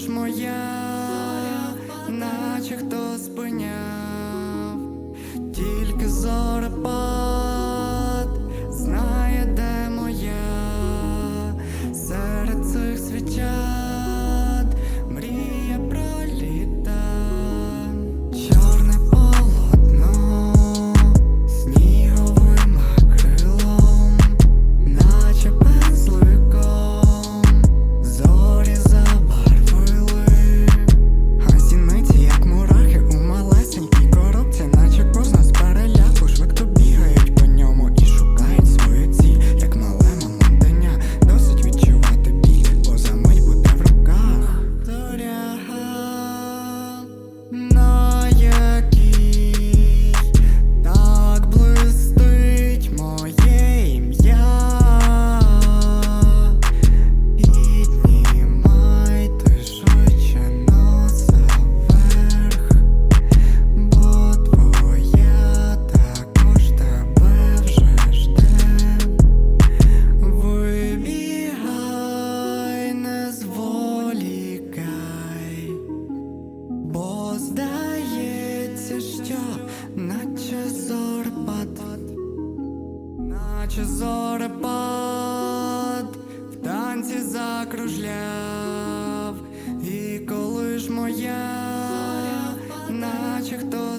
ж моя, наче хто спиняє. наче зорепад, в танці закружляв, і коли ж моя, наче хто.